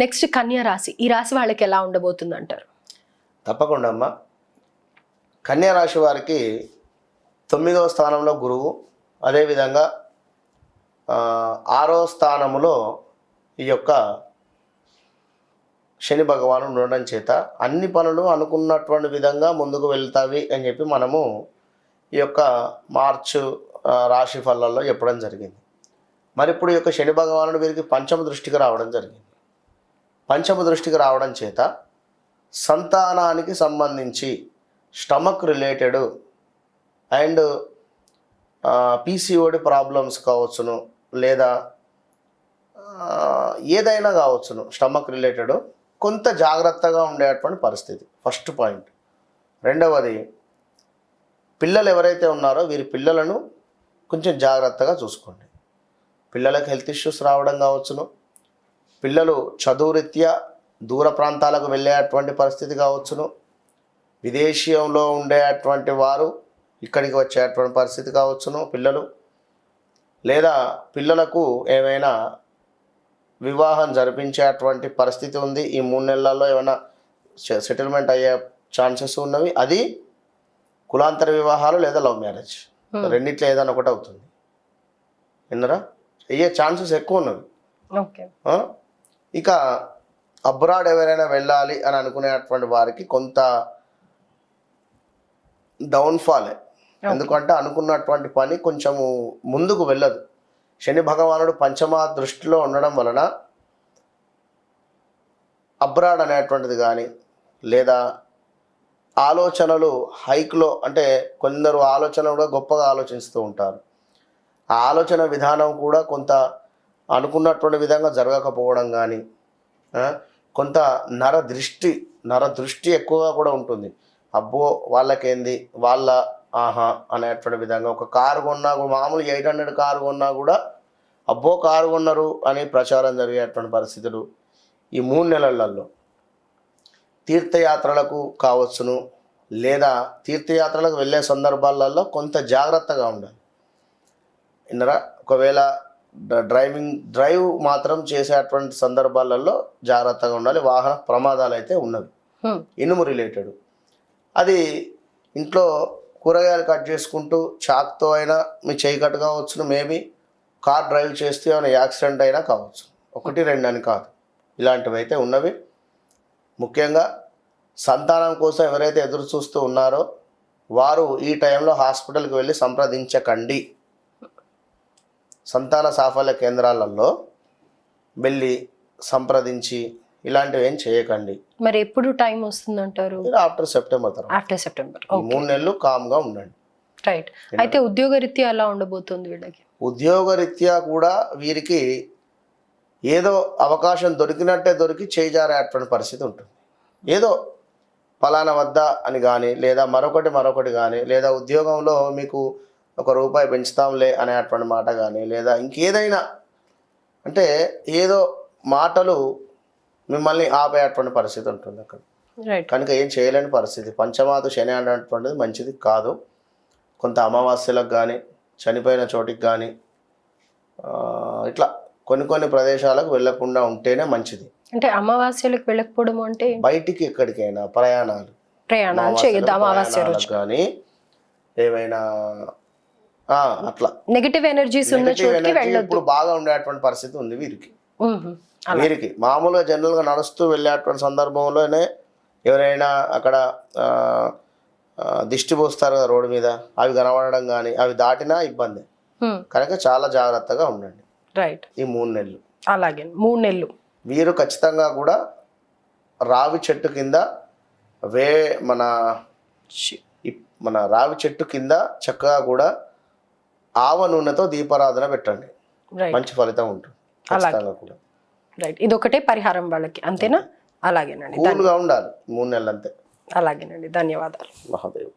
Next కన్యా రాశి ఈ రాశి వాళ్ళకి ఎలా ఉండబోతుంది అంటారు తప్పకుండా అమ్మా. కన్యా రాశి వారికి తొమ్మిదవ స్థానంలో గురువు అదేవిధంగా ఆరో స్థానములో ఈ యొక్క శని భగవాను ఉండడం చేత అన్ని పనులు అనుకున్నటువంటి విధంగా ముందుకు వెళ్తావి అని చెప్పి మనము ఈ యొక్క మార్చు రాశి ఫలాల్లో చెప్పడం జరిగింది. మరి ఇప్పుడు ఈ యొక్క శని భగవానుడు వీరికి పంచమ దృష్టికి రావడం జరిగింది. పంచమ దృష్టికి రావడం చేత సంతానానికి సంబంధించి stomach related and PCOD problems కావచ్చును లేదా ఏదైనా కావచ్చును స్టమక్ రిలేటెడ్ కొంత జాగ్రత్తగా ఉండేటువంటి పరిస్థితి. First point. రెండవది పిల్లలు ఎవరైతే ఉన్నారో వీరి పిల్లలను కొంచెం జాగ్రత్తగా చూసుకోండి. పిల్లలకు హెల్త్ ఇష్యూస్ రావడం కావచ్చును. పిల్లలు చదువు రీత్యా దూర ప్రాంతాలకు వెళ్ళేటువంటి పరిస్థితి కావచ్చును. విదేశీయంలో ఉండేటువంటి వారు ఇక్కడికి వచ్చేటువంటి పరిస్థితి కావచ్చును పిల్లలు. లేదా పిల్లలకు ఏమైనా వివాహం జరిపించేటువంటి పరిస్థితి ఉంది. ఈ మూడు నెలల్లో ఏమైనా సెటిల్మెంట్ అయ్యే ఛాన్సెస్ ఉన్నవి. అది కులాంతర వివాహాలు లేదా లవ్ మ్యారేజ్. రెండిట్లో ఏదైనా ఒకటి అవుతుంది. విన్నరా? అయ్యే ఛాన్సెస్ ఎక్కువ ఉన్నవి? ఇక అబ్రాడ్ ఎవరైనా వెళ్ళాలి అని అనుకునేటువంటి వారికి కొంత డౌన్ఫాలే ఎందుకంటే అనుకున్నటువంటి పని కొంచెము ముందుకు వెళ్ళదు. శని భగవానుడు పంచమ దృష్టిలో ఉండడం వలన అబ్రాడ్ అనేటువంటిది కానీ లేదా ఆలోచనలు హైక్లో అంటే కొందరు ఆలోచన కూడా గొప్పగా ఆలోచిస్తూ ఉంటారు. ఆ ఆలోచన విధానం కూడా కొంత అనుకున్నటువంటి విధంగా జరగకపోవడం కానీ కొంత నర దృష్టి నర దృష్టి ఎక్కువగా కూడా ఉంటుంది. అబ్బో వాళ్ళకేంది? వాళ్ళ ఆహా అనేటువంటి విధంగా ఒక కారు కొన్నా కూడా మామూలు ఎయిట్ హండ్రెడ్ కారు కొన్నా కూడా అబ్బో కారు కొన్నారు అని ప్రచారం జరిగేటువంటి పరిస్థితులు ఈ మూడు నెలలలో. తీర్థయాత్రలకు కావచ్చును లేదా తీర్థయాత్రలకు వెళ్ళే సందర్భాలలో కొంత జాగ్రత్తగా ఉండాలి. ఇందరా ఒకవేళ డ్రైవింగ్ డ్రైవ్ మాత్రం చేసేటువంటి సందర్భాలలో జాగ్రత్తగా ఉండాలి. వాహన ప్రమాదాలు అయితే ఉన్నవి. ఇనుము రిలేటెడ్. అది ఇంట్లో కూరగాయలు కట్ చేసుకుంటూ చాక్తో అయినా మీ చేయి కట్ కావచ్చును మేబీ కార్ డ్రైవ్ చేస్తే ఏమైనా యాక్సిడెంట్ అయినా కావచ్చు. ఒకటి రెండు అని కాదు. ఇలాంటివి అయితే ఉన్నవి. ముఖ్యంగా సంతానం కోసం ఎవరైతే ఎదురు చూస్తూ ఉన్నారో వారు ఈ టైంలో హాస్పిటల్కి వెళ్ళి సంప్రదించకండి. సంతాన సాఫల్య కేంద్రాలలో వెళ్ళి సంప్రదించి ఇలాంటివి ఏం చేయకండి. మరి ఎప్పుడు టైం వస్తుంది అంటారు ఆఫ్టర్ సెప్టెంబర్ తర్వాత. After September. మూడు నెలలు కామ్గా ఉండండి. రైట్. అయితే ఉద్యోగరీత్యా ఎలా ఉండబోతుంది వీళ్ళకి? ఉద్యోగరీత్యా కూడా వీరికి ఏదో అవకాశం దొరికినట్టే దొరికి చేజారేటువంటి పరిస్థితి ఉంటుంది. ఏదో ఫలానా వద్ద అని కానీ లేదా మరొకటి మరొకటి కానీ లేదా ఉద్యోగంలో మీకు ఒక రూపాయి పెంచుతాంలే అనేటువంటి మాట కానీ లేదా ఇంకేదైనా అంటే ఏదో మాటలు మిమ్మల్ని ఆపేటువంటి పరిస్థితి ఉంటుంది అక్కడ. కనుక ఏం చేయలేని పరిస్థితి. పంచమాత శని అనేటువంటిది మంచిది కాదు. కొంత అమావాస్యలకు కానీ చనిపోయిన చోటికి కానీ ఇట్లా కొన్ని కొన్ని ప్రదేశాలకు వెళ్ళకుండా ఉంటేనే మంచిది. అంటే అమావాస్యలకు వెళ్ళకపోవడం అంటే? బయటికి ఎక్కడికైనా ప్రయాణాలు. ప్రయాణాలు చేయొద్దు అమావాస్య రోజు. కానీ ఏమైనా అట్లా. నెగిటివ్ ఎనర్జీస్ ఉన్న చోటుకి వెళ్ళొద్దు. ఇప్పుడు బాగా ఉండేటువంటి పరిస్థితి ఉంది వీరికి. వీరికి. మామూలుగా జనరల్గా నడుస్తూ వెళ్ళేటువంటి సందర్భంలోనే ఎవరైనా అక్కడ దిష్టి పోస్తారు కదా రోడ్డు మీద అవి కనబడడం కానీ అవి దాటినా ఇబ్బంది. కనుక చాలా జాగ్రత్తగా ఉండండి. రైట్ ఈ మూడు నెలలు. అలాగే. మూడు నెలలు. వీరు ఖచ్చితంగా కూడా రావి చెట్టు కింద వే మన మన రావి చెట్టు కింద చక్కగా కూడా ఆవ నూనెతో దీపారాధన పెట్టండి. మంచి ఫలితం ఉంటుంది. ఖచ్చితంగా కూడా. రైట్ ఇది ఒకటే పరిహారం వాళ్ళకి. అంతేనా? అలాగేనండి. కూల్గా ఉండాలి. మూడు నెలలు అంతే అలాగేనండి. ధన్యవాదాలు. మహాదేవ్.